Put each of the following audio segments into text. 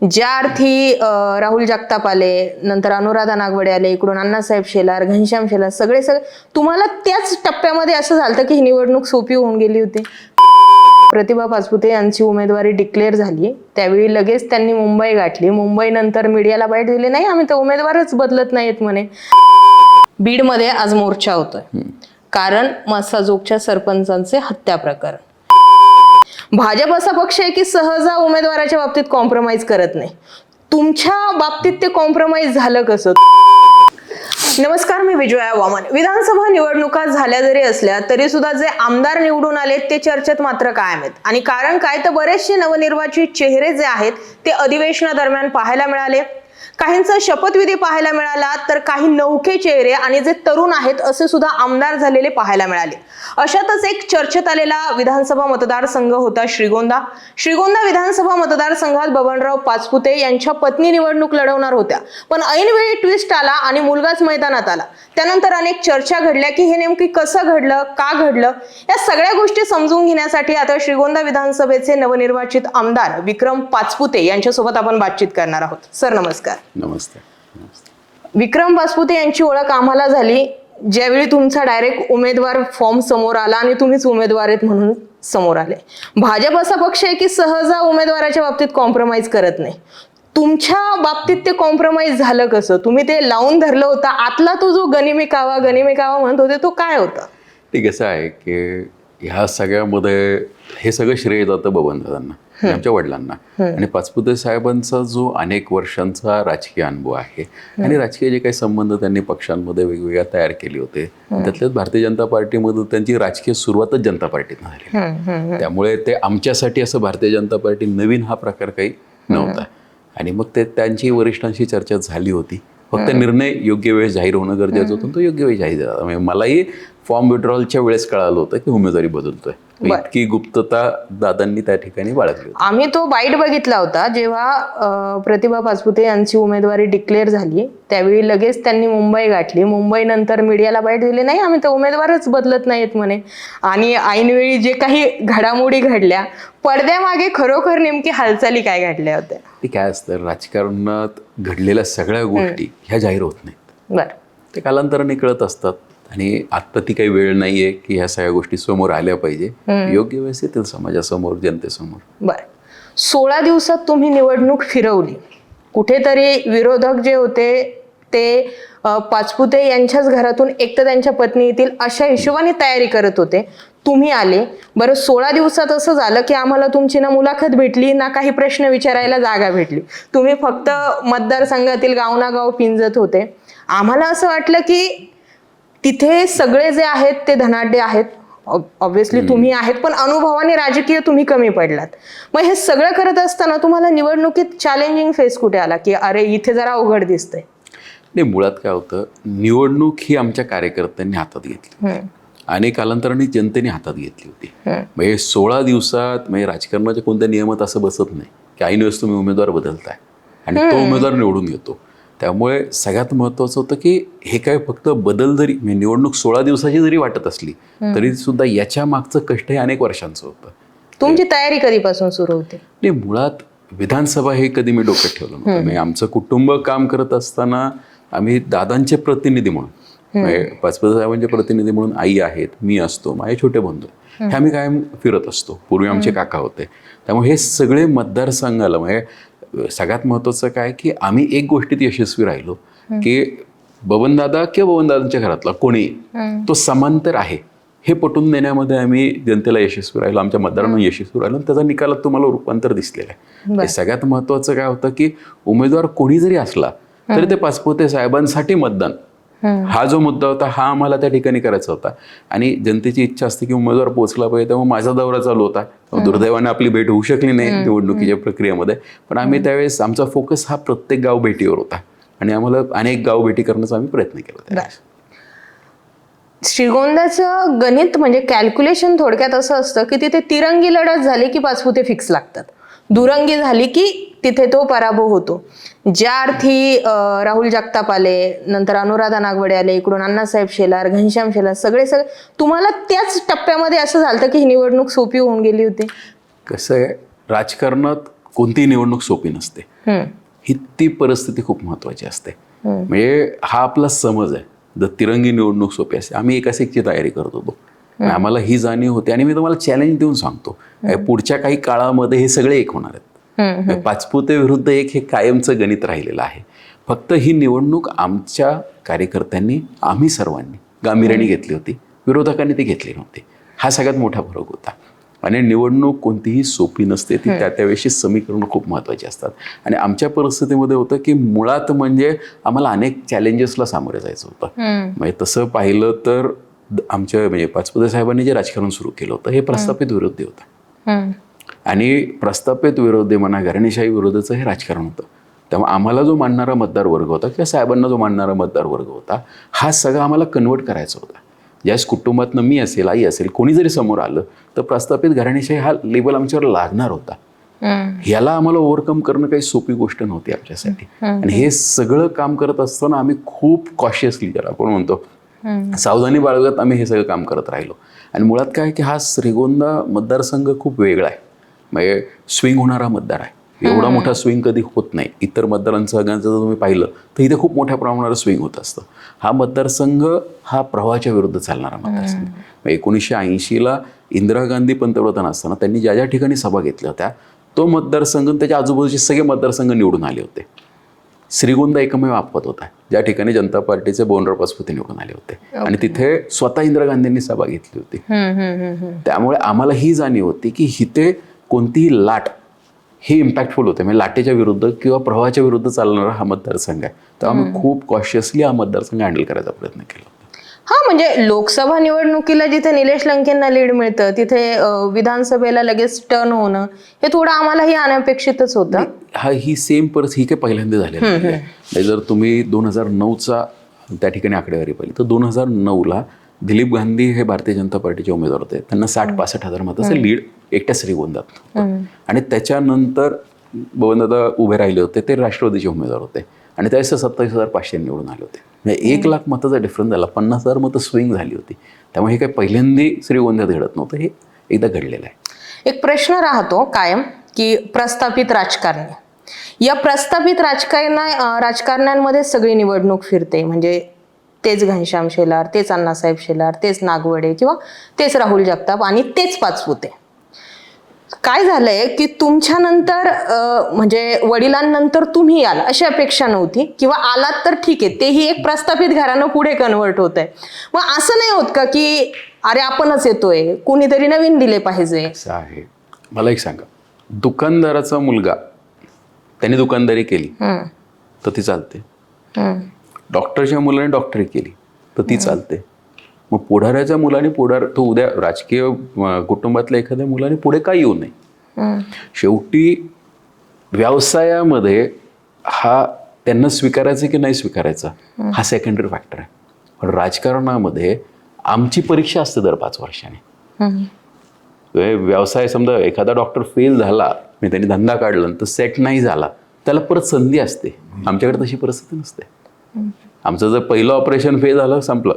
ज्या अर्थी राहुल जगताप आले नंतर अनुराधा नागवडे आले इकडून अण्णासाहेब शेलार घनश्याम शेलार सगळे सगळे तुम्हाला त्याच टप्प्यामध्ये असं झालं की ही निवडणूक सोपी होऊन गेली होती? प्रतिभा पाचपुते यांची उमेदवारी डिक्लेअर झाली. त्यावेळी लगेच त्यांनी मुंबई गाठली. मुंबई नंतर मीडियाला बाईट दिली. नाही आम्ही तर उमेदवारच बदलत नाहीत म्हणे. बीडमध्ये आज मोर्चा होतोय. कारण मसाजोगच्या सरपंचांचे हत्या प्रकरण. भाजप असा पक्ष आहे की सहजा उमेदवाराच्या बाबतीत कॉम्प्रोमाइज करत नाही. तुमच्या बाबतीत ते कॉम्प्रोमाइज झालं कसं? नमस्कार मी विजया वामन. विधानसभा निवडणुका झाल्या जरी असल्या तरी सुद्धा जे आमदार निवडून आले ते चर्चेत मात्र कायम आहेत. आणि कारण काय? तर बरेचसे नवनिर्वाचित चेहरे जे आहेत ते अधिवेशनादरम्यान पाहायला मिळाले. काहींचा शपथविधी पाहायला मिळाला तर काही नौखे चेहरे आणि जे तरुण आहेत असे सुद्धा आमदार झालेले पाहायला मिळाले. अशातच एक चर्चेत आलेला विधानसभा मतदारसंघ होता श्रीगोंदा. श्रीगोंदा विधानसभा मतदारसंघात बबनराव पाचपुते यांच्या पत्नी निवडणूक लढवणार होत्या. पण ऐनवेळी ट्विस्ट आला आणि मुलगाच मैदानात आला. त्यानंतर अनेक चर्चा घडल्या की हे नेमकी कसं घडलं का घडलं? या सगळ्या गोष्टी समजून घेण्यासाठी आता श्रीगोंदा विधानसभेचे नवनिर्वाचित आमदार विक्रम पाचपुते यांच्यासोबत आपण बातचीत करणार आहोत. सर नमस्कार. नमस्ते. नमस्ते. विक्रम पाचपुते यांची ओळख आम्हाला झाली. ज्यावेळी तुमचा डायरेक्ट उमेदवार फॉर्म समोर आला आणि तुम्हीच उमेदवार आहेत म्हणून समोर आले. भाजप असा पक्ष आहे की सहजा उमेदवाराच्या बाबतीत कॉम्प्रोमाइज करत नाही. तुमच्या बाबतीत ते कॉम्प्रोमाइज झालं कसं? तुम्ही ते लावून धरलं होतं. आतला तो जो गनिमी कावा गनिमी कावा म्हणत होते तो काय होता? ते कसं आहे की ह्या सगळ्यामध्ये हे सगळं श्रेय जातं बबनदादांना. आणि आमच्या वडिलांना. आणि पाचपुते साहेबांचा जो अनेक वर्षांचा राजकीय अनुभव आहे आणि राजकीय जे काही संबंध त्यांनी पक्षांमध्ये वेगवेगळ्या तयार केले होते त्यातल्याच भारतीय जनता पार्टीमध्ये त्यांची राजकीय सुरुवातच जनता पार्टीतनं झाली. त्यामुळे ते आमच्यासाठी असं भारतीय जनता पार्टी नवीन हा प्रकार काही नव्हता. आणि मग ते त्यांची वरिष्ठांशी चर्चा झाली होती. फक्त निर्णय योग्य वेळेस जाहीर होणं गरजेचं होतं तो योग्य वेळी जाहीर झाला. म्हणजे मलाही फॉर्म विड्रॉलच्या वेळेस कळालं होतं की उमेदवारी बदलतोय. इतकी गुप्तता दादांनी त्या ठिकाणी बाळगली आम्ही तो बाईट बघितला होता जेव्हा प्रतिभा पाचपुते यांची उमेदवारी डिक्लेअर झाली त्यावेळी लगेच त्यांनी मुंबई गाठली. मुंबई नंतर मीडियाला बाईट दिली नाही आम्ही तर उमेदवारच बदलत नाहीत म्हणे. आणि ऐनवेळी जे काही घडामोडी घडल्या पडद्यामागे खरोखर नेमकी हालचाली काय घडल्या होत्या? ते काय असतं राजकारणात घडलेल्या सगळ्या गोष्टी ह्या जाहीर होत नाहीत. बर. ते कालांतराने कळत असतात. आणि आत्ता ती काही वेळ नाहीये की ह्या सगळ्या गोष्टी समोर आल्या पाहिजे. योग्य वेळेस येतील समाजासमोर जनतेसमोर. बर. सोळा दिवसात तुम्ही निवडणूक फिरवली. कुठेतरी विरोधक जे होते ते पाचपुते यांच्याच घरातून एक तर त्यांच्या पत्नी येतील अशा हिशोबाने तयारी करत होते. तुम्ही आले. बरं सोळा दिवसात असं झालं की आम्हाला तुमची ना मुलाखत भेटली ना काही प्रश्न विचारायला जागा भेटली. तुम्ही फक्त मतदारसंघातील गावनागाव पिंजत होते. आम्हाला असं वाटलं की तिथे सगळे जे आहेत ते धनाढ्य आहेत. ऑब्व्हियसली तुम्ही आहेत पण अनुभवाने राजकीय तुम्ही कमी पडलात. मग हे सगळं करत असताना तुम्हाला निवडणुकीत चॅलेंजिंग फेस कुठे आला? की अरे इथे जरा अवघड दिसतंय. नाही मुळात काय होतं निवडणूक ही आमच्या कार्यकर्त्यांनी हातात घेतली. आणि कालांतराने जनतेने हातात घेतली होती. म्हणजे सोळा दिवसात म्हणजे राजकारणाच्या कोणत्या नियमात असं बसत नाही. की ऐन वेळेस तुम्ही उमेदवार बदलताय. आणि तो उमेदवार निवडून येतो. त्यामुळे सगळ्यात महत्त्वाचं होतं की हे काय फक्त बदल जरी म्हणजे निवडणूक सोळा दिवसाची जरी वाटत असली तरी सुद्धा याच्या मागचं कष्ट हे अनेक वर्षांचं होतं. तुमची तयारी कधीपासून सुरू होते? नाही मुळात विधानसभा हे कधी मी डोक्यात ठेवलं नव्हतं. म्हणजे आमचं कुटुंब काम करत असताना आम्ही दादांचे प्रतिनिधी म्हणून म्हणजे पाचपत साहेबांचे प्रतिनिधी म्हणून आई आहेत मी असतो माझे छोटे बंधू. हे आम्ही कायम फिरत असतो. पूर्वी आमचे काका होते. त्यामुळे हे सगळे मतदारसंघाला म्हणजे सगळ्यात महत्त्वाचं काय की आम्ही एक गोष्टीत यशस्वी राहिलो की बबनदादा किंवा बबनदादांच्या घरातला कोणी तो समांतर आहे हे पटवून देण्यामध्ये आम्ही जनतेला यशस्वी राहिलो आमच्या मतदारांना यशस्वी राहिलो त्याचा निकालात तुम्हाला रूपांतर दिसलेलं आहे. सगळ्यात महत्वाचं काय होतं की उमेदवार कोणी जरी असला तरी ते पाचपोते साहेबांसाठी मतदान. हा जो मुद्दा होता हा आम्हाला त्या ठिकाणी करायचा होता. आणि जनतेची इच्छा असते की उमेदवार पोहोचला पाहिजे त्यामुळे माझा दौरा चालू होता. दुर्दैवाने आपली भेट होऊ शकली नाही निवडणुकीच्या प्रक्रियेमध्ये. पण आम्ही त्यावेळेस आमचा फोकस हा प्रत्येक गाव भेटीवर होता. आणि आम्हाला अनेक गाव भेटी करण्याचा आम्ही प्रयत्न केला. श्रीगोंद्याचं गणित म्हणजे कॅल्क्युलेशन थोडक्यात असं असतं की तिथे तिरंगी लढत झाली की पाचपुते फिक्स लागतात. दुरंगी झाली की तिथे तो पराभव होतो. ज्या अर्थी राहुल जगताप आले नंतर अनुराधा नागवडे आले इकडून अण्णासाहेब शेलार घनश्याम शेलार सगळे सगळे तुम्हाला त्याच टप्प्यामध्ये असं झालं की ही निवडणूक सोपी होऊन गेली होती? कसं आहे राजकारणात कोणतीही निवडणूक सोपी नसते. ही ती परिस्थिती खूप महत्वाची असते. म्हणजे हा आपला समज आहे. जर तिरंगी निवडणूक सोपी असते. आम्ही एकाच एकची तयारी करत होतो. आम्हाला ही जाणीव होती. आणि मी तुम्हाला चॅलेंज देऊन सांगतो. पुढच्या काही काळामध्ये हे सगळे एक होणार आहेत. पाचपुते विरुद्ध एक हे कायमचं गणित राहिलेलं आहे. फक्त ही निवडणूक आमच्या कार्यकर्त्यांनी आम्ही सर्वांनी गांभीर्याने घेतली होती. विरोधकांनी ती घेतली नव्हती. हा सगळ्यात मोठा फरक होता. आणि निवडणूक कोणतीही सोपी नसते ती त्या त्यावेळेशी समीकरणं खूप महत्त्वाची असतात. आणि आमच्या परिस्थितीमध्ये होतं की मुळात म्हणजे आम्हाला अनेक चॅलेंजेसला सामोरे जायचं होतं. म्हणजे तसं पाहिलं तर आमच्या म्हणजे पाचपदे साहेबांनी जे राजकारण सुरू केलं होतं हे प्रस्थापित विरोधी होतं. आणि प्रस्थापित विरोधी म्हणा घराणेशाही विरोधाचं हे राजकारण होतं. त्यामुळे आम्हाला जो मानणारा मतदार वर्ग होता किंवा साहेबांना जो मानणारा मतदार वर्ग होता हा सगळा आम्हाला कन्वर्ट करायचा होता. ज्यावेळेस कुटुंबातनं मी असेल आई असेल कोणी जरी समोर आलं तर प्रस्थापित घराणेशाही हा लेबल आमच्यावर लागणार होता. ह्याला आम्हाला ओव्हरकम करणं काही सोपी गोष्ट नव्हती आमच्यासाठी. आणि हे सगळं काम करत असताना आम्ही खूप कॉशियसली ज्याला आपण म्हणतो सावधानी बाळगत आम्ही हे सगळं काम करत राहिलो. आणि मुळात काय की हा श्रीगोंदा मतदारसंघ खूप वेगळा आहे. म्हणजे स्विंग होणारा मतदार आहे. एवढा मोठा स्विंग कधी होत नाही. इतर मतदारांसंघांचं जर तुम्ही पाहिलं तर इथे खूप मोठ्या प्रमाणावर स्विंग होत असतं. हा मतदारसंघ हा प्रवाहाच्या विरुद्ध चालणारा मतदारसंघ. एकोणीसशे ऐंशीला इंदिरा गांधी पंतप्रधान असताना त्यांनी ज्या ज्या ठिकाणी सभा घेतल्या होत्या तो मतदारसंघ त्याच्या आजूबाजूचे सगळे मतदारसंघ निवडून आले होते. श्रीगोंदा एकमेव आपत होता ज्या ठिकाणी जनता पार्टीचे बोनराव पाचपुते निवडून आले होते. आणि तिथे स्वतः इंदिरा गांधींनी सभा घेतली होती. त्यामुळे आम्हाला ही जाणीव होती की इथे कोणतीही लाट हे इम्पॅक्टफुल होते. म्हणजे लाटेच्या विरुद्ध किंवा प्रवाहाच्या विरुद्ध चालणारा हा मतदारसंघ आहे. तर आम्ही खूप कॉशियसली हा मतदारसंघ हँडल करायचा प्रयत्न केला. हा म्हणजे लोकसभा निवडणुकीला जिथे निलेश लंकेंना लीड मिळतं तिथे विधानसभेला लगेच टर्न होणं हे थोडं आम्हालाही अनपेक्षितच होतं. हा ही सेम परिस्थिती ही काही पहिल्यांदा झालेली म्हणजे जर तुम्ही दोन हजार नऊचा त्या ठिकाणी आकडेवारी पाहिली तर दोन हजार नऊला दिलीप गांधी हे भारतीय जनता पार्टीचे उमेदवार होते. त्यांना साठ पासष्ट हजार मताचं लीड एकट्या श्रीगोंदात होतं. आणि त्याच्यानंतर बबनदादा उभे राहिले होते ते राष्ट्रवादीचे उमेदवार होते. आणि त्यावेळेस ते सत्तावीस हजार पाचशे निवडून आले होते. म्हणजे एक लाख मताचा डिफरन्स झाला. पन्नास हजार मतं स्विंग झाली होती. त्यामुळे हे काही पहिल्यांदी श्रीगोंद्यात घडत नव्हतं. हे एकदा घडलेलं आहे. एक प्रश्न राहतो कायम की प्रस्थापित राजकारणी. या प्रस्थापित राजकारणा राजकारण्यांमध्ये सगळी निवडणूक फिरते. म्हणजे तेच घनश्याम शेलार तेच अण्णासाहेब शेलार तेच नागवडे किंवा तेच राहुल जगताप आणि तेच पाचपुते. काय झालंय की तुमच्यानंतर म्हणजे वडिलांनंतर तुम्ही याल अशी अपेक्षा नव्हती? किंवा आलात तर ठीक आहे तेही एक प्रस्थापित घरानं पुढे कन्वर्ट होत आहे मग असं नाही होत का की अरे आपणच येतोय कोणीतरी नवीन दिले पाहिजे? आहे. मला एक सांगा. दुकानदाराचा मुलगा त्याने दुकानदारी केली तर ती चालते. डॉक्टरच्या मुलाने डॉक्टरी केली तर ती चालते. मग पुढाऱ्याच्या मुलाने पुढार तो उद्या राजकीय कुटुंबातल्या एखाद्या मुलाने पुढे का येऊ नये. शेवटी व्यवसायामध्ये हा त्यांना स्वीकारायचा की नाही स्वीकारायचा हा. सेकंडरी फॅक्टर आहे. पण राजकारणामध्ये आमची परीक्षा असते दर पाच वर्षाने. व्यवसाय समजा एखादा डॉक्टर फेल झाला म्हणजे त्यांनी धंदा काढला तर सेट नाही झाला त्याला परत संधी असते. आमच्याकडे तशी परिस्थिती नसते. आमचं जर पहिलं ऑपरेशन फेल झालं संपलं.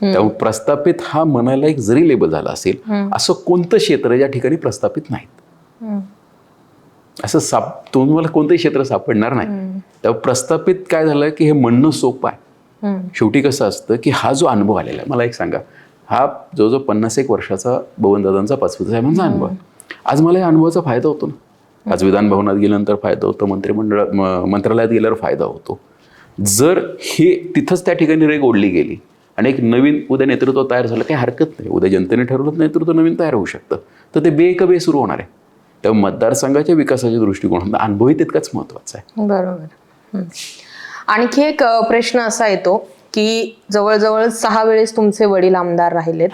त्यामुळे प्रस्थापित हा म्हणायला एक जरी लेबल झाला असेल असं कोणतं क्षेत्र ज्या ठिकाणी प्रस्थापित नाहीत. असं साप तुम्हाला कोणतंही क्षेत्र सापडणार नाही. त्यामुळे प्रस्थापित काय झालं की हे म्हणणं सोपं आहे. शेवटी कसं असतं की हा जो अनुभव आलेला आहे मला एक सांगा. हा जवळजवळ पन्नास एक वर्षाचा बबनदादांचा पाचपती साहेबांचा अनुभव. आहे आज मला या अनुभवाचा फायदा होतो ना. आज विधान भवनात गेल्यानंतर फायदा होतो मंत्रिमंडळ मंत्रालयात गेल्यावर फायदा होतो. जर हे तिथंच त्या ठिकाणी रेग ओढली गेली आणि एक नवीन उद्या नेतृत्व तयार झालं काही हरकत नाही. उद्या जनतेने ठरवलं नेतृत्व नवीन तयार होऊ शकतं. तर ते बे बे सुरू होणार आहे. तेव्हा मतदारसंघाच्या विकासाच्या दृष्टिकोनातून अनुभवही तितकाच महत्त्वाचा आहे. बरोबर. आणखी एक प्रश्न असा येतो की जवळजवळ सहा वेळेस तुमचे वडील आमदार राहिलेत.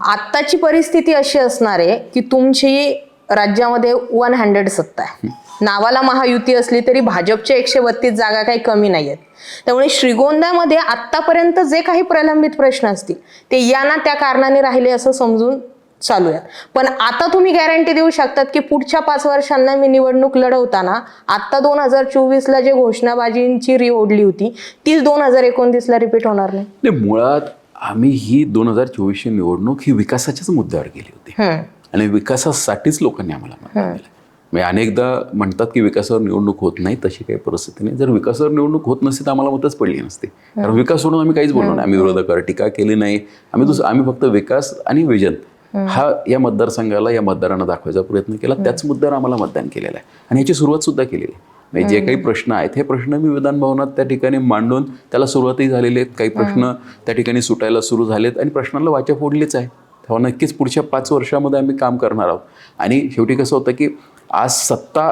आत्ताची परिस्थिती अशी असणार आहे की तुमची राज्यामध्ये वन हँड्रेड सत्ता आहे. नावाला महायुती असली तरी भाजपच्या एकशे बत्तीस जागा काही कमी नाही आहेत त्यामुळे श्रीगोंद्यामध्ये आत्तापर्यंत जे काही प्रलंबित प्रश्न असतील ते या ना त्या कारणाने राहिले असं समजून चालू आहे पण आता तुम्ही गॅरंटी देऊ शकतात की पुढच्या पाच वर्षांना मी निवडणूक लढवताना आता दोन हजार चोवीसला जे घोषणाबाजींची री ओढली होती तीच दोन हजार एकोणतीसला रिपीट होणार नाही. मुळात आम्ही ही दोन हजार चोवीसची निवडणूक ही विकासाच्याच मुद्द्यावर गेली होती. आणि विकासासाठीच लोकांनी आम्हाला म्हणजे अनेकदा म्हणतात की विकासावर निवडणूक होत नाही तशी काही परिस्थिती नाही. जर विकासावर निवडणूक होत नसती तर आम्हाला मतच पडली नसती. कारण विकास सोडून आम्ही काहीच बोललो नाही. आम्ही विरोधकावर टीका केली नाही. आम्ही दुसरं आम्ही फक्त विकास आणि विजन हा. या मतदारसंघाला या मतदारांना दाखवायचा प्रयत्न केला. त्याच मुद्द्यावर आम्हाला मतदान केलेलं आहे. आणि याची सुरुवात सुद्धा केलेली आहे. म्हणजे जे काही प्रश्न आहेत हे प्रश्न मी विधान भवनात त्या ठिकाणी मांडून त्याला सुरुवातही झालेली आहेत. काही प्रश्न त्या ठिकाणी सुटायला सुरू झालेत आणि प्रश्नांना वाचा फोडलीच आहे. तेव्हा नक्कीच पुढच्या पाच वर्षामध्ये आम्ही काम करणार आहोत. आणि शेवटी कसं होतं की आज सत्ता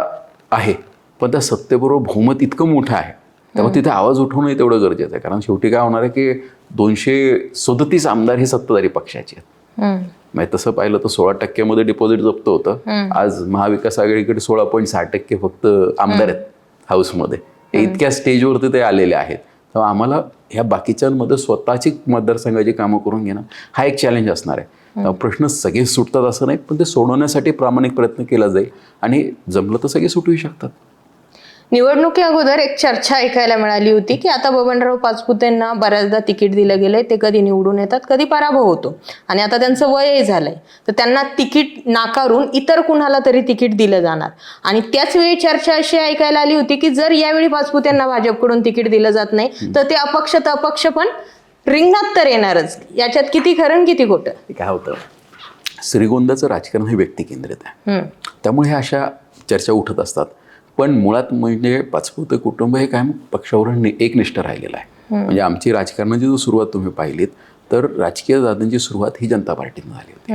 आहे पण त्या सत्तेबरोबर बहुमत इतकं मोठं आहे. तेव्हा तिथे आवाज उठवणंही तेवढं गरजेचं आहे. कारण शेवटी काय होणार आहे की दोनशे सदतीस आमदार हे सत्ताधारी पक्षाचे आहेत. म्हणजे तसं पाहिलं तर सोळा टक्क्यामध्ये डिपॉझिट जप्त होतं. आज महाविकास आघाडीकडे सोळा पॉईंट सहा टक्के फक्त आमदार आहेत हाऊसमध्ये. इतक्या स्टेजवरती ते आलेले आहेत. तेव्हा आम्हाला ह्या बाकीच्यांमध्ये स्वतःची मतदारसंघाची कामं करून घेणं हा एक चॅलेंज असणार आहे. प्रश्न सगळे सुटतात असं नाही पण ते सोडवण्यासाठी प्रामाणिक प्रयत्न केला जाईल आणि जमलं तर सगळे सुटू शकतात. निवडणुकी अगोदर एक चर्चा ऐकायला मिळाली होती की आता बबनराव पाचपुतेंना बऱ्याचदा तिकीट दिलं गेलंय ते कधी निवडून येतात कधी पराभव होतो. आणि आता त्यांचं वयही झालंय. तर त्यांना तिकीट नाकारून इतर कुणाला तरी तिकीट दिलं जाणार. आणि त्याच वेळी चर्चा अशी ऐकायला आली होती की जर यावेळी पाचपुतेंना भाजपकडून तिकीट दिलं जात नाही तर ते अपक्ष तर अपक्ष पण रिंगणात तर येणारच. याच्यात किती खरं किती खोटं? काय होतं? श्रीगोंदाचं राजकारण हे व्यक्तिकेंद्रित आहे. हम्म. त्यामुळे ह्या अशा चर्चा उठत असतात. पण मुळात म्हणजे पाचपुते कुटुंब हे कायम पक्षावर नि- एकनिष्ठ राहिलेलं आहे. म्हणजे आमची राजकारणाची जो सुरुवात तुम्ही पाहिलीत तर राजकीय दादांची सुरुवात ही जनता पार्टीनं झाली होती.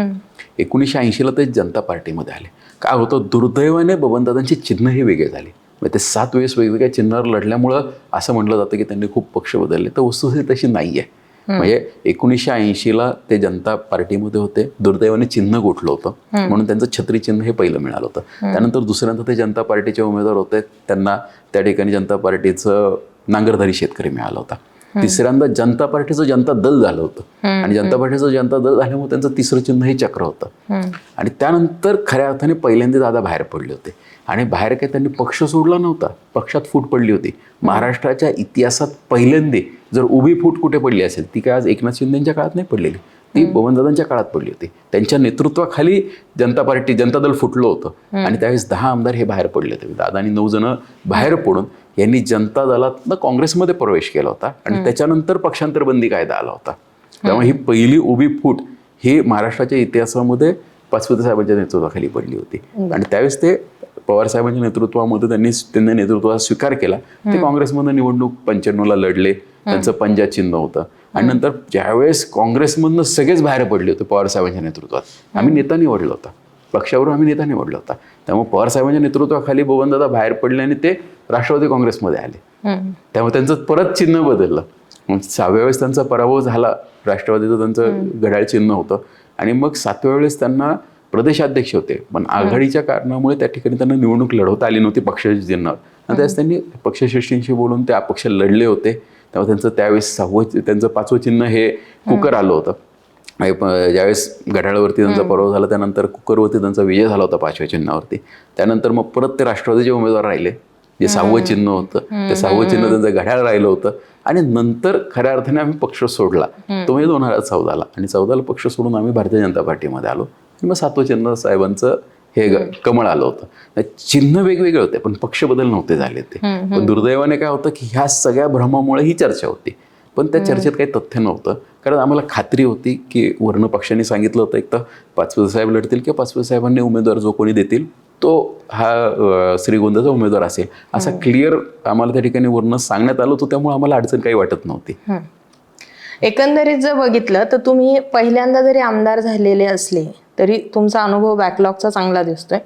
एकोणीसशे ऐंशीला ते जनता पार्टीमध्ये आले. काय होतं? दुर्दैवाने बबनदादांची चिन्ह हे वेगळे झाले. म्हणजे ते सात वेळेस वेगवेगळ्या चिन्हावर लढल्यामुळं असं म्हटलं जातं की त्यांनी खूप पक्ष बदलले. तर वस्तुस्थिती तशी नाही आहे म्हणजे एकोणीसशे ऐंशीला ते जनता पार्टीमध्ये होते. दुर्दैवाने चिन्ह गोठलं होतं. म्हणून त्यांचं छत्री चिन्ह हे पहिलं मिळालं होतं. त्यानंतर दुसऱ्यांदा ते जनता पार्टीचे उमेदवार होते. त्यांना त्या ठिकाणी जनता पार्टीचं नांगरधारी शेतकरी मिळाला होता. तिसऱ्यांदा जनता पार्टीचं जनता दल झालं होतं. आणि जनता पार्टीचं जनता दल झाल्यामुळे त्यांचं तिसरं चिन्ह हे चक्र होतं. आणि त्यानंतर खऱ्या अर्थाने पहिल्यांदा दादा बाहेर पडले होते. आणि बाहेर काय त्यांनी पक्ष सोडला नव्हता. पक्षात फूट पडली होती. महाराष्ट्राच्या इतिहासात पहिल्यांदा जर उभी फूट कुठे पडली असेल ती काय आज एकनाथ शिंदेच्या काळात नाही पडलेली. ती बबनदादांच्या काळात पडली होती. त्यांच्या नेतृत्वाखाली जनता पार्टी जनता दल फुटलं होतं. आणि त्यावेळेस दहा आमदार हे बाहेर पडले होते. दादा आणि नऊ जण बाहेर पडून यांनी जनता दलातनं काँग्रेसमध्ये प्रवेश केला होता. आणि त्याच्यानंतर पक्षांतर बंदी कायदा आला होता. त्यामुळे ही पहिली उभी फूट ही महाराष्ट्राच्या इतिहासामध्ये पाचपती साहेबांच्या नेतृत्वाखाली पडली होती. आणि त्यावेळेस ते पवार साहेबांच्या नेतृत्वामध्ये त्यांनी त्यांनी नेतृत्वाचा स्वीकार केला. ते काँग्रेसमधनं निवडणूक पंच्याण्णवला लढले. त्यांचं पंजा चिन्ह होतं. आणि नंतर ज्यावेळेस काँग्रेसमधनं सगळेच बाहेर पडले होते पवार साहेबांच्या नेतृत्वात. आम्ही नेता निवडला होता. पक्षावरून आम्ही नेता निवडला होता. त्यामुळे पवार साहेबांच्या नेतृत्वाखाली बबनदादा बाहेर पडले आणि ते राष्ट्रवादी काँग्रेसमध्ये आले. त्यामुळे त्यांचं परत चिन्ह बदललं. सहाव्या वेळेस त्यांचा पराभव झाला. राष्ट्रवादीचं त्यांचं घड्याळ चिन्ह होतं. आणि मग सातव्या वेळेस त्यांना प्रदेशाध्यक्ष होते. पण आघाडीच्या कारणामुळे त्या ठिकाणी त्यांना निवडणूक लढवता आली नव्हती पक्षाच्या चिन्हावर आणि त्यावेळेस त्यांनी पक्षश्रेष्ठींशी बोलून त्या अपक्ष लढले होते. तेव्हा त्यांचं त्यावेळेस सहावं त्यांचं पाचवं चिन्ह हे कुकर आलं होतं. ज्यावेळेस घड्याळावरती त्यांचा पराभव झाला त्यानंतर कुकरवरती त्यांचा विजय झाला होता पाचव्या चिन्हावरती. त्यानंतर मग परत ते राष्ट्रवादीचे उमेदवार राहिले. जे सहावं चिन्ह होतं. ते सहावं चिन्ह त्यांचं घड्याळ राहिलं होतं. आणि नंतर खऱ्या अर्थाने आम्ही पक्ष सोडला. तो म्हणजे दोन हजार चौदाला. आणि चौदाला पक्ष सोडून आम्ही भारतीय जनता पार्टीमध्ये आलो. मग सातवं चिन्ह साहेबांचं हे कमळ आलं होतं. चिन्ह वेगवेगळे होते पण पक्ष बदल नव्हते झाले ते. पण दुर्दैवाने काय होतं की ह्या सगळ्या भ्रमामुळे ही चर्चा होती. पण त्या चर्चेत काही तथ्य नव्हतं. कारण आम्हाला खात्री होती की वर्ण पक्षांनी सांगितलं होतं एक तर पाचपती साहेब लढतील किंवा पाचपती साहेबांनी उमेदवार जो कोणी देतील तो हा श्रीगोंदाचा उमेदवार असेल. असा क्लिअर आम्हाला त्या ठिकाणी वर्ण सांगण्यात आलं होतं त्यामुळे आम्हाला अडचण काही वाटत नव्हती. एकंदरीत जर बघितलं तर तुम्ही पहिल्यांदा जरी आमदार झालेले असले तरी तुमचा अनुभव बॅकलॉगचा चांगला दिसतोय.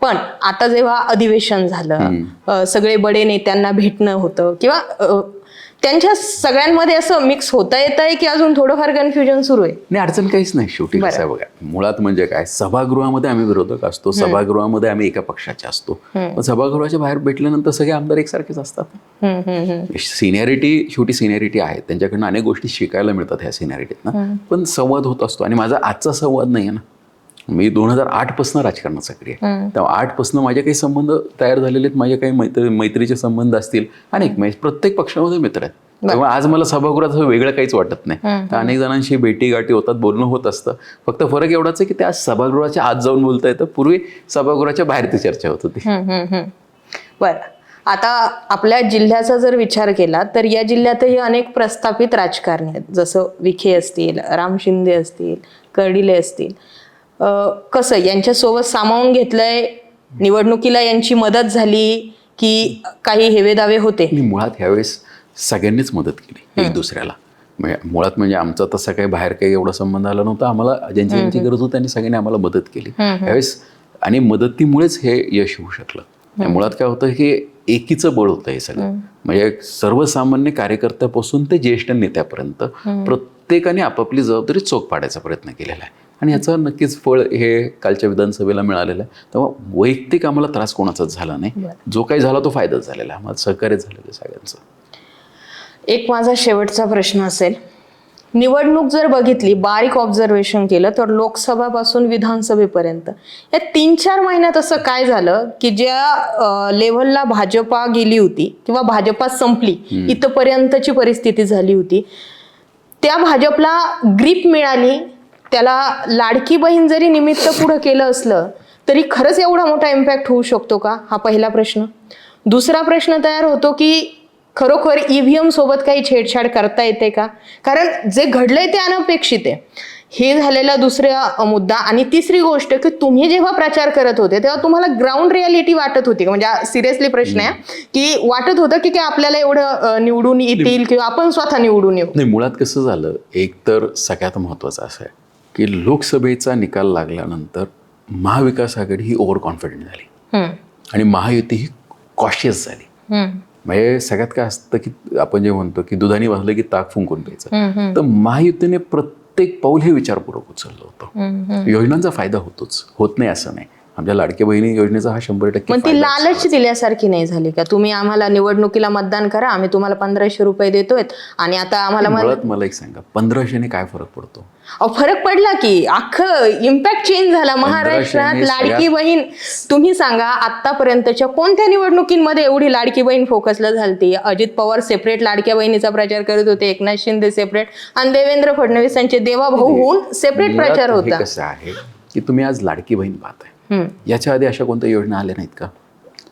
पण आता जेव्हा अधिवेशन झालं सगळे बडे नेत्यांना भेटणं होतं किंवा त्यांच्या सगळ्यांमध्ये असं मिक्स होता येत आहे की अजून थोडंफार कन्फ्युजन सुरू आहे? नाही अडचण काहीच नाही शेवटी कसं आहे बघा. मुळात म्हणजे काय? सभागृहामध्ये आम्ही विरोधक असतो सभागृहामध्ये आम्ही एका पक्षाचे असतो. पण सभागृहाच्या बाहेर भेटल्यानंतर सगळे आमदार एकसारखेच असतात. सिनियरिटी शेवटी सिनियरिटी आहे. त्यांच्याकडनं अनेक गोष्टी शिकायला मिळतात ह्या सिनियरिटीतनं पण संवाद होत असतो. आणि माझा आजचा संवाद नाही आहे ना. मी दोन हजार आठपासून राजकारणात सक्रिय आहे. तेव्हा आठपासून माझे काही संबंध तयार झालेले आहेत. माझे काही मैत्री मैत्रीचे संबंध असतील. अनेक म्हणजे प्रत्येक पक्षामध्ये मित्र आहेत. तेव्हा आज मला सभागृहात वेगळं काहीच वाटत नाही. तर अनेक जणांशी भेटी गाठी होतात बोलणं होत असतं. फक्त फरक एवढाच आहे की ते आज सभागृहाच्या आत जाऊन बोलता येतं. पूर्वी सभागृहाच्या बाहेर ती चर्चा होत होती. बरं. आता आपल्या जिल्ह्याचा जर विचार केला तर या जिल्ह्यातही अनेक प्रस्थापित राजकारणी आहेत. जसं विखे असतील राम शिंदे असतील कर्डिले असतील. कसं यांच्यासोबत सामावून घेतलंय निवडणुकीला यांची मदत झाली की काही हेवेदावे होते? आणि मुळात ह्यावेळेस सगळ्यांनीच मदत केली एक दुसऱ्याला. म्हणजे मुळात म्हणजे आमचा तसा काही बाहेर काही एवढा संबंध आला नव्हता. आम्हाला ज्यांची ज्यांची गरज होती त्यांनी सगळ्यांनी आम्हाला मदत केली. ह्यावेळेस आणि मदतीमुळेच हे यश होऊ शकलं. मुळात काय होतं की एकीचं बळ होतं हे सगळं. म्हणजे सर्वसामान्य कार्यकर्त्यापासून ते ज्येष्ठ नेत्यापर्यंत प्रत्येकाने आपापली जबाबदारी चोख पाडायचा प्रयत्न केलेला आहे. आणि याचं नक्कीच फळ हे कालच्या विधानसभेला मिळालेलं आहे. तेव्हा वैयक्तिक आम्हाला त्रास कोणाचाच झाला नाही. जो काही झाला तो फायदाच झालेला आहे. आम्हाला सहकार्य झालेलं आहे सगळ्यांचं. एक माझा शेवटचा प्रश्न असेल. निवडणूक जर बघितली बारीक ऑब्झर्वेशन केलं तर लोकसभापासून विधानसभेपर्यंत. या तीन चार महिन्यात असं काय झालं की ज्या लेव्हलला भाजपा गेली होती किंवा भाजपा संपली इथपर्यंतची परिस्थिती झाली होती त्या भाजपला ग्रीप मिळाली त्याला लाडकी बहीण जरी निमित्त पुढं केलं असलं तरी खरंच एवढा मोठा इम्पॅक्ट होऊ शकतो का? हा पहिला प्रश्न. दुसरा प्रश्न तयार होतो की खरोखर ईव्हीएम सोबत काही छेडछाड करता येते का? कारण जे घडलंय ते अनपेक्षित आहे. हे झालेला दुसरा मुद्दा आणि तिसरी गोष्ट की तुम्ही जेव्हा प्रचार करत होते तेव्हा तुम्हाला ग्राउंड रियालिटी वाटत होती का? म्हणजे सिरियसली प्रश्न आहे की वाटत होतं की काय आपल्याला एवढं निवडून येतील किंवा आपण स्वतः निवडून येऊ? नाही मुळात कसं झालं? एक तर सगळ्यात महत्त्वाचं असं आहे. की लोकसभेचा निकाल लागल्यानंतर महाविकास आघाडी ही ओव्हर कॉन्फिडंट झाली आणि महायुती ही कॉशियस झाली. म्हणजे सगळ्यात काय असतं की आपण जे म्हणतो की दुधाने वाजलं की ताक फुंकून प्यायचं. तर महायुतीने प्रत्येक पाऊल हे विचारपूर्वक उचललं होतं. योजनांचा फायदा होतोच. होत नाही असं नाही. आमच्या लाडक्या बहिणी योजनेचा हा शंभर टक्के ती. लालच दिल्यासारखी नाही झाली का? तुम्ही आम्हाला निवडणुकीला मतदान करा आम्ही तुम्हाला पंधराशे रुपये देतोय आणि आता आम्हाला मला एक सांगा पंधराशेने काय फरक पडतो? अहो, फरक पडला की अख्खं इम्पॅक्ट चेंज झाला. महाराष्ट्रात लाडकी बहीण तुम्ही सांगा आतापर्यंतच्या कोणत्या निवडणुकींमध्ये एवढी लाडकी बहीण फोकसला झालती? अजित पवार सेपरेट लाडक्या बहिणीचा प्रचार करत होते एकनाथ शिंदे सेपरेट आणि देवेंद्र फडणवीसांचे देवाभाऊ होऊन सेपरेट मुळात प्रचार हे होता. कसं आहे की तुम्ही आज लाडकी बहीण पाहताय. हम्म. याच्या आधी अशा कोणत्या योजना आल्या नाहीत का?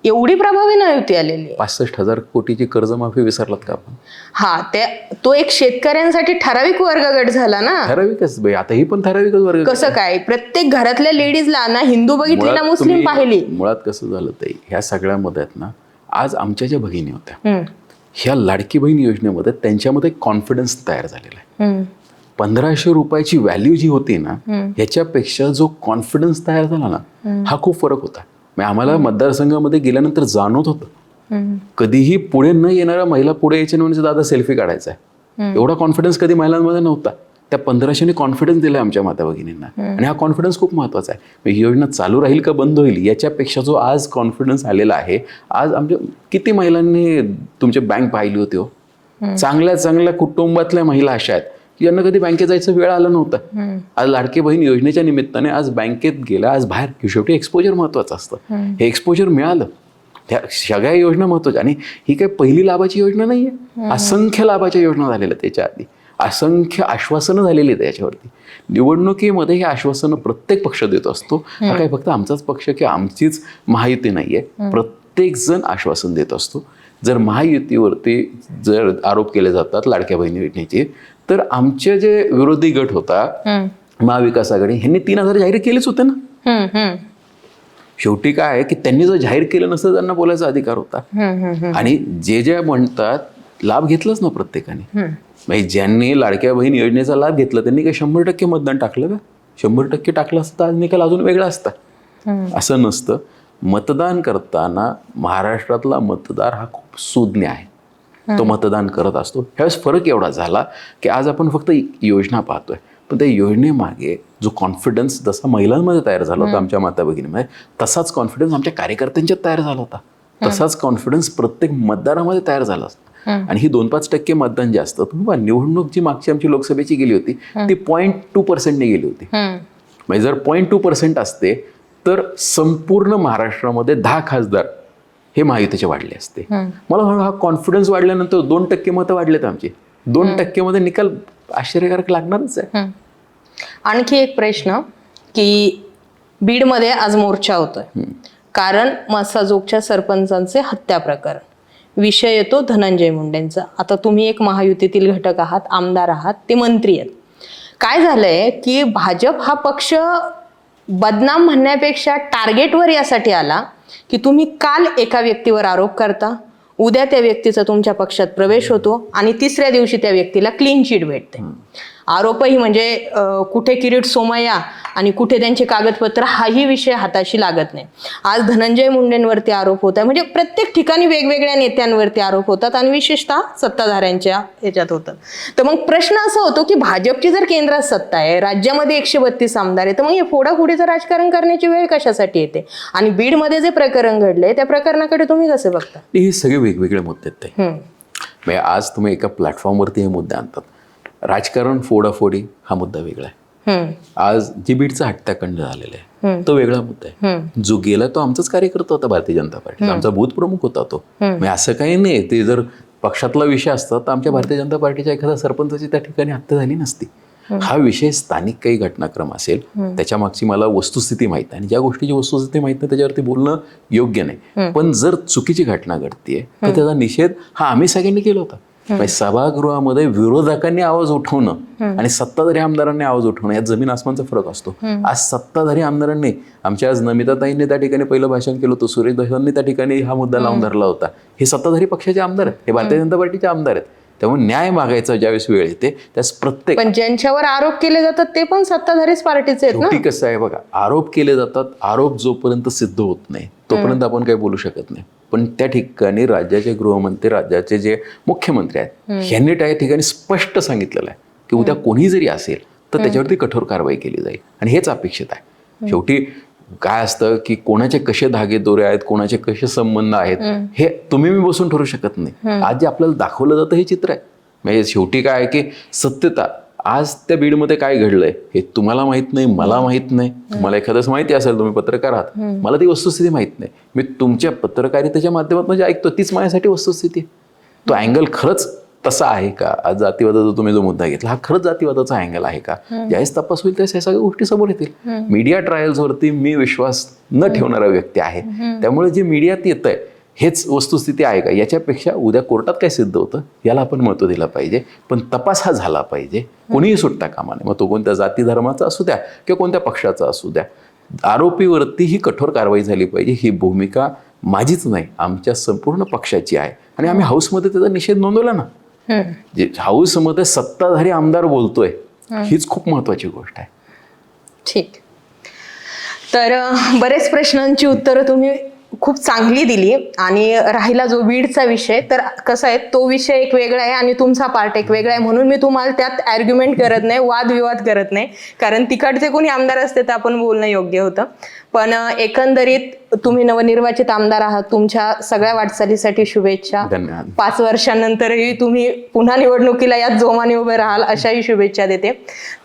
एवढी प्रभावी नव्हती आलेली. पासष्ट हजार कोटीची कर्जमाफी विसरलात का आपण? हा त्या तो एक शेतकऱ्यांसाठी ठराविक वर्ग गट झाला ना. ठराविकच बाई आता ही पण ठराविकच वर्ग कसं काय? प्रत्येक घरातल्या लेडीजला ना हिंदू बघितली ना मुळात मुस्लिम तुम्ही- पाहिली. मुळात कसं झालं ते ह्या सगळ्यामध्ये आहेत ना आज आमच्या ज्या भगिनी होत्या हम्म, ह्या लाडकी बहीण योजनेमध्ये त्यांच्यामध्ये कॉन्फिडन्स तयार झालेला आहे. हम्म, पंधराशे रुपयाची व्हॅल्यू जी होती ना ह्याच्यापेक्षा जो कॉन्फिडन्स तयार झाला ना हा खूप फरक होता. आम्हाला मतदारसंघामध्ये गेल्यानंतर जाणवत होतं. कधीही पुढे न येणाऱ्या महिला पुढे यायच्या नाही म्हणजे दादा सेल्फी काढायचा आहे. एवढा कॉन्फिडन्स कधी महिलांमध्ये नव्हता. त्या पंधराशेने कॉन्फिडन्स दिलाय आमच्या माता भगिनींना. आणि हा कॉन्फिडन्स खूप महत्त्वाचा आहे. ही योजना चालू राहील का बंद होईल? याच्यापेक्षा जो आज कॉन्फिडन्स आलेला आहे आज आमच्या किती महिलांनी तुमची बँक पाहिली होती हो? चांगल्या चांगल्या कुटुंबातल्या महिला अशा आहेत. की ज्यांना कधी बँकेत जायचं वेळ आला नव्हता. आज लाडकी बहीण योजनेच्या निमित्ताने आज बँकेत गेल्या आज बाहेर शेवटी एक्सपोजर महत्वाचं असतं. हे एक्सपोजर मिळालं. त्या सगळ्या योजना महत्त्वाच्या. आणि ही काही पहिली लाभाची योजना नाही आहे असंख्य लाभाच्या योजना झालेल्या त्याच्या आधी. असंख्य आश्वासनं झालेली आहेत याच्यावरती. निवडणुकीमध्ये हे आश्वासनं प्रत्येक पक्ष देत असतो. हा काही फक्त आमचाच पक्ष किंवा आमचीच महायुती नाही आहे प्रत्येक जण आश्वासन देत असतो. जर महायुतीवरती जर आरोप केले जातात लाडक्या बहिणी योजनेचे तर आमचे जे विरोधी गट होता महाविकास आघाडी ह्यांनी तीन हजार जाहीर केलेच होते ना. शेवटी काय आहे की त्यांनी जर जाहीर केलं नसतं त्यांना बोलायचा अधिकार होता. आणि जे जे म्हणतात लाभ घेतलाच ना प्रत्येकाने. म्हणजे ज्यांनी लाडक्या बहीण योजनेचा लाभ घेतला त्यांनी काय शंभर टक्के मतदान टाकलं का? शंभर टक्के टाकलं असतं तर आज निकाल अजून वेगळा असता. असं नसतं. मतदान करताना महाराष्ट्रातला मतदार हा खूप सुज्ञ आहे. तो मतदान करत असतो. ह्यावेळेस फरक एवढा झाला की आज आपण फक्त योजना पाहतोय. पण त्या योजनेमागे जो कॉन्फिडन्स जसा महिलांमध्ये तयार झाला होता आमच्या माता भगिनीमध्ये तसाच कॉन्फिडन्स आमच्या कार्यकर्त्यांच्यात तयार झाला होता. तसाच कॉन्फिडन्स प्रत्येक मतदारामध्ये तयार झाला असतो. आणि ही दोन पाच टक्के मतदान जे असतं तुम्ही पहा, निवडणूक जी मागची आमची लोकसभेची गेली होती ती पॉईंट टू पर्सेंटने गेली होती. म्हणजे जर पॉईंट टू पर्सेंट असते तर संपूर्ण महाराष्ट्रामध्ये दहा खासदार हे महायुतीचे वाढले असते. मला हा कॉन्फिडन्स वाढल्यानंतर दोन टक्के मतं वाढलेत आमचे. दोन टक्के मध्ये निकाल आश्चर्यकारक लागणारच आहे. आणखी एक प्रश्न की बीडमध्ये आज मोर्चा होतोय. कारण मसाजोगच्या सरपंचांचे हत्या प्रकरण. विषय येतो धनंजय मुंडेंचा. आता तुम्ही एक महायुतीतील घटक आहात आमदार आहात ते मंत्री आहेत. काय झालंय की भाजप हा पक्ष बदनाम म्हणण्यापेक्षा टार्गेटवर यासाठी आला. की तुम्ही काल एका व्यक्तीवर आरोप करता उद्या त्या व्यक्तीचा तुमच्या पक्षात प्रवेश होतो आणि तिसऱ्या दिवशी त्या व्यक्तीला क्लीन चिट भेटते. आरोपही म्हणजे कुठे किरीट सोमय्या आणि कुठे त्यांचे कागदपत्र हाही विषय हाताशी लागत नाही. आज धनंजय मुंडेंवरती आरोप होत आहे. म्हणजे प्रत्येक ठिकाणी वेगवेगळ्या नेत्यांवरती आरोप होतात आणि विशेषतः सत्ताधाऱ्यांच्या ह्याच्यात होतात. तर मग प्रश्न असा होतो की भाजपची जर केंद्रात सत्ता आहे राज्यामध्ये एकशे बत्तीस आमदार आहे तर मग हे फोडाफोडीचं राजकारण करण्याची वेळ कशासाठी येते? आणि बीडमध्ये जे प्रकरण घडलंय त्या प्रकरणाकडे तुम्ही कसे बघता? हे सगळे वेगवेगळे मुद्दे आहेत. म्हणजे आज तुम्ही एका प्लॅटफॉर्मवरती हे मुद्दे आणतात. राजकारण फोडाफोडी हा मुद्दा वेगळा आहे. आज जी बीडचा हत्याकांड झालेला आहे. तो वेगळा मुद्दा आहे. जो गेला तो आमचाच कार्यकर्ता होता भारतीय जनता पार्टीचा. आमचा बूथ प्रमुख होता तो. म्हणजे असं काही नाही. ते जर पक्षातला विषय असता तर आमच्या भारतीय जनता पार्टीच्या एखाद्या सरपंचाची त्या ठिकाणी हत्या झाली नसती. हा विषय स्थानिक काही घटनाक्रम असेल त्याच्या मागची मला वस्तुस्थिती माहीत आणि ज्या गोष्टीची वस्तुस्थिती माहीत नाही त्याच्यावरती बोलणं योग्य नाही. पण जर चुकीची घटना घडतीये तर त्याचा निषेध हा आम्ही सगळ्यांनी केला होता. म्हणजे सभागृहामध्ये विरोधकांनी आवाज उठवणं आणि सत्ताधारी आमदारांनी आवाज उठवणं यात जमीन आसमानचा फरक असतो. आज सत्ताधारी आमदारांनी आमच्या आज नमिताताईंनी त्या ठिकाणी पहिलं भाषण केलं होतं सुरेश दशांनी त्या ठिकाणी हा मुद्दा लावून धरला होता. हे सत्ताधारी पक्षाचे आमदार आहेत हे भारतीय जनता पार्टीचे आमदार आहेत. त्यामुळे न्याय मागायचा ज्यावेळेस वेळ येते त्यास प्रत्येक पण ज्यांच्यावर आरोप केले जातात ते पण सत्ताधारीच पार्टीचे आहेत कसं आहे बघा आरोप केले जातात आरोप जोपर्यंत सिद्ध होत नाही तोपर्यंत आपण काही बोलू शकत नाही. पण त्या ठिकाणी राज्याचे गृहमंत्री राज्याचे जे मुख्यमंत्री आहेत यांनी त्या ठिकाणी स्पष्ट सांगितलेलं आहे की उद्या कोणी जरी असेल तर त्याच्यावरती कठोर कारवाई केली जाईल. आणि हेच अपेक्षित आहे. शेवटी काय असतं की कोणाचे कसे धागे दोरे आहेत कोणाचे कसे संबंध आहेत हे तुम्ही मी बसून ठरू शकत नाही. आज जे आपल्याला दाखवलं जातं हे चित्र आहे. म्हणजे शेवटी काय आहे की सत्यता आज त्या बीडमध्ये काय घडलंय हे तुम्हाला माहीत नाही मला माहीत नाही. तुम्हाला एखादंच माहिती असेल तुम्ही पत्रकार आहात. मला ती वस्तुस्थिती माहीत नाही. मी तुमच्या पत्रकारितेच्या माध्यमातून जे ऐकतो तीच माझ्यासाठी वस्तुस्थिती. तो अँगल खरंच तसा आहे का? आज जातीवादाचा तुम्ही जो मुद्दा घेतला हा खरंच जातीवादाचा अँगल आहे का? ज्यावेळेस तपास होईल त्यावेळेस या सगळ्या गोष्टी समोर येतील. मीडिया ट्रायल्सवरती मी विश्वास न ठेवणारा व्यक्ती आहे. त्यामुळे जे मीडियात येत आहे हेच वस्तुस्थिती आहे का? याच्यापेक्षा उद्या कोर्टात काय सिद्ध होतं? याला आपण महत्त्व दिलं पाहिजे. पण तपास हा झाला पाहिजे. कोणीही सुटता कामा नये. मग तो कोणत्या जाती धर्माचा असू द्या किंवा कोणत्या पक्षाचा असू द्या. आरोपीवरती ही कठोर कारवाई झाली पाहिजे. ही भूमिका माझीच नाही. आमच्या संपूर्ण पक्षाची आहे. आणि आम्ही हाऊसमध्ये त्याचा निषेध नोंदवला ना. जे हाऊसमध्ये सत्ताधारी आमदार बोलतोय हीच खूप महत्वाची गोष्ट आहे. ठीक. तर बरेच प्रश्नांची उत्तरं तुम्ही खूप चांगली दिली आणि राहिला जो बीडचा विषय तर कसं आहे तो विषय एक वेगळा आहे आणि तुमचा पार्ट एक वेगळा आहे. म्हणून मी तुम्हाला त्यात ॲर्ग्युमेंट करत नाही वादविवाद करत नाही. कारण तिकडचे कोणी आमदार असते तर आपण बोलणं योग्य होतं. पण एकंदरीत तुम्ही नवनिर्वाचित आमदार आहात. तुमच्या सगळ्या वाटचालीसाठी शुभेच्छा. धन्यवाद. पाच वर्षांनंतरही तुम्ही पुन्हा निवडणुकीला याच जोमाने उभे राहाल अशाही शुभेच्छा देते.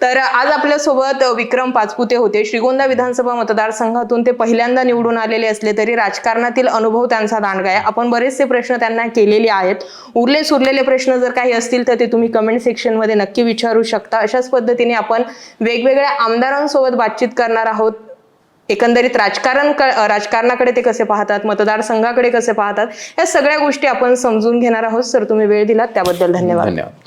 तर आज आपल्यासोबत विक्रम पाचपुते होते. श्रीगोंदा विधानसभा मतदारसंघातून ते पहिल्यांदा निवडून आलेले असले तरी राजकारणातील अनुभव त्यांचा दांडगा आहे आपण बरेचसे प्रश्न त्यांना केलेले आहेत. उरले सुरलेले प्रश्न जर काही असतील तर ते तुम्ही कमेंट सेक्शनमध्ये नक्की विचारू शकता. अशाच पद्धतीने आपण वेगवेगळ्या आमदारांसोबत बातचीत करणार आहोत. एकंदरीत राजकारण राजकारणाकडे ते कसे पाहतात मतदारसंघाकडे कसे पाहतात या सगळ्या गोष्टी आपण समजून घेणार आहोत. सर तुम्ही वेळ दिलात त्याबद्दल धन्यवाद. धन्यवाद.